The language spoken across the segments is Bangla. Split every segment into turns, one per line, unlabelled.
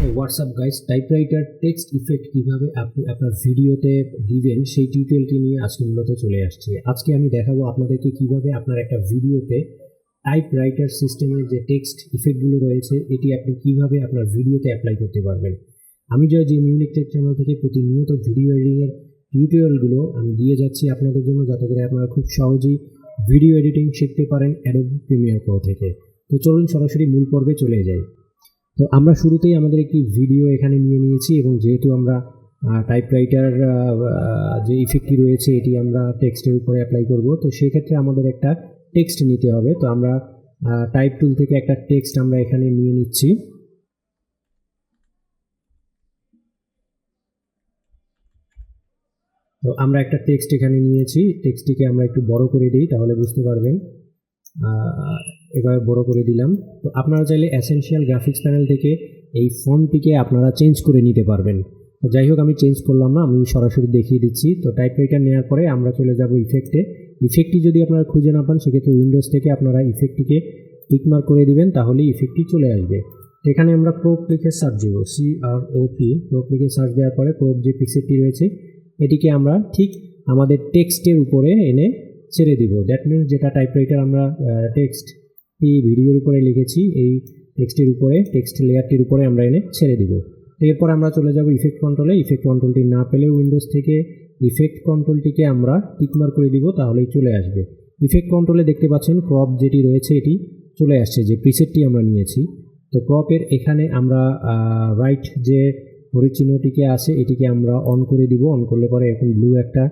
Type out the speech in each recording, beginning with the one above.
WhatsApp guys typewriter text effect কীভাবে আপনি আপনার ভিডিওতে দিবেন, সেই টিউটোরিয়ালটি নিয়ে আজকে মূলত চলে আসছে। আজকে আমি দেখাবো আপনাদেরকে কীভাবে আপনার একটা ভিডিওতে টাইপরাইটার সিস্টেমের যে টেক্সট ইফেক্টগুলো রয়েছে, এটি আপনি কীভাবে আপনার ভিডিওতে অ্যাপ্লাই করতে পারবেন। আমি জয় যে মিউনিক টেক চ্যানেল থেকে প্রতিনিয়ত ভিডিও এডিটিংয়ের টিউটোরিয়ালগুলো আমি দিয়ে যাচ্ছি আপনাদের জন্য, যাতে করে আপনারা খুব সহজেই ভিডিও এডিটিং শিখতে পারেন অ্যাডোবি প্রিমিয়ার প্রো থেকে। তো চলুন সরাসরি মূল পর্বে চলে যাই। তো আমরা শুরুতেই আমাদের একটি ভিডিও এখানে নিয়ে নিয়েছি এবং যেহেতু আমরা টাইপরাইটার যে ইফেক্টটি রয়েছে এটি আমরা টেক্সটের উপরে অ্যাপ্লাই করব। তো সেক্ষেত্রে আমাদের একটা টেক্সট নিতে হবে। তো আমরা টাইপ টুল থেকে একটা টেক্সট আমরা এখানে নিয়ে নিচ্ছি। তো আমরা একটা টেক্সট এখানে নিয়েছি। টেক্সটটিকে আমরা একটু বড় করে দিই, তাহলে বুঝতে পারবেন। এভাবে বড় করে দিলাম। তো আপনারা চাইলে অ্যাসেনশিয়াল গ্রাফিক্স প্যানেল থেকে এই ফন্টটিকে আপনারা চেঞ্জ করে নিতে পারবেন। তো যাই হোক, আমি চেঞ্জ করলাম না, আমি সরাসরি দেখিয়ে দিচ্ছি। তো টাইপরাইটার নেওয়ার পরে আমরা চলে যাব ইফেক্টে ইফেক্টটি যদি আপনারা খুঁজে না পান, সেক্ষেত্রে উইন্ডোজ থেকে আপনারা ইফেক্টটিকে টিকমার্ক করে দিবেন তাহলে ইফেক্টটি চলে আসবে। এখানে আমরা ক্রোপ লিখে সার্চ দেব C R O P crop লিখে সার্চ দেওয়ার পরে ক্রোপ যে পিসেটটি রয়েছে, এটিকে আমরা ঠিক আমাদের টেক্সটের উপরে এনে ছেড়ে দিব। দ্যাট মিনস যেটা টাইপরাইটার আমরা টেক্সট এই ভিডিওর উপরে লিখেছি, এই টেক্সটের উপরে টেক্সট লেয়ারটির উপরে আমরা এনে ছেড়ে দিব। এরপর আমরা চলে যাব ইফেক্ট কন্ট্রোলে ইফেক্ট কন্ট্রোলটি না পেলে উইন্ডোজ থেকে ইফেক্ট কন্ট্রোলটিকে আমরা টিকমার করে দিব, তাহলেই চলে আসবে। ইফেক্ট কন্ট্রোলে দেখতে পাচ্ছেন ক্রপ যেটি রয়েছে, এটি চলে আসছে, যে প্রিসেটটি আমরা নিয়েছি। তো ক্রপের এখানে আমরা রাইট যে পরিচিহ্নটিকে আছে, এটিকে আমরা অন করে দিব। অন করলে পরে এখন ব্লু একটা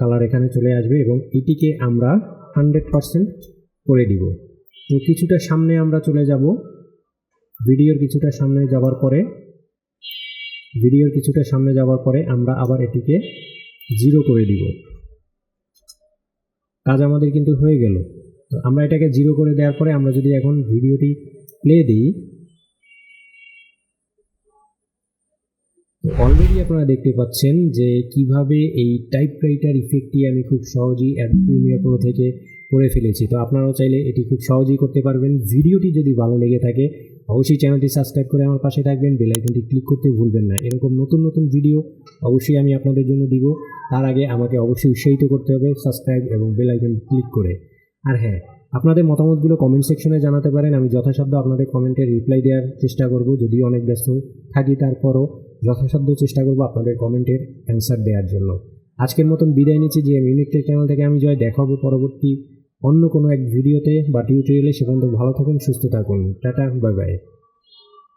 কালার এখানে চলে আসবে এবং এটিকে আমরা হান্ড্রেড পারসেন্ট করে দিব। তো কিছুটা সামনে আমরা চলে যাব। ভিডিওর কিছুটা সামনে যাওয়ার পরে, ভিডিওর কিছুটা সামনে যাওয়ার পরে আমরা আবার এটিকে জিরো করে দিব। কাজ আমাদের কিন্তু হয়ে গেল। তো আমরা এটাকে জিরো করে দেওয়ার পরে আমরা যদি এখন ভিডিওটি প্লে দিই অলরেডি আপনারা দেখতে পাচ্ছেন যে কীভাবে এই টাইপরাইটার ইফেক্টটি আমি খুব সহজেই অ্যাড প্রিমিয়ার প্রো থেকে করে ফেলেছি। তো আপনারাও চাইলে এটি খুব সহজেই করতে পারবেন। ভিডিওটি যদি ভালো লেগে থাকে, অবশ্যই চ্যানেলটি সাবস্ক্রাইব করে আমার পাশে থাকবেন। বেল আইকনটি ক্লিক করতে ভুলবেন না। এরকম নতুন নতুন ভিডিও অবশ্যই আমি আপনাদের জন্য দিব। তার আগে আমাকে অবশ্যই উৎসাহিত করতে হবে সাবস্ক্রাইব এবং বেল আইকন ক্লিক করে। আর হ্যাঁ আপনাদের মতামতগুলো কমেন্ট সেকশনে জানাতে পারেন। আমি যথাসাধ্য আপনাদের কমেন্টের রিপ্লাই দেওয়ার চেষ্টা করব। যদিও অনেক ব্যস্ত থাকি, তারপরও যথাসাধ্য চেষ্টা করব আপনাদের কমেন্টের অ্যান্সার দেওয়ার জন্য। আজকের মতন বিদায় নিচ্ছি। যে মিউনিক টেক চ্যানেল থেকে আমি জয়। দেখাবো পরবর্তী অন্য কোনো এক ভিডিওতে বা টিউটোরিয়ালে সে পর্যন্ত ভালো থাকুন, সুস্থ থাকুন। Tata bye bye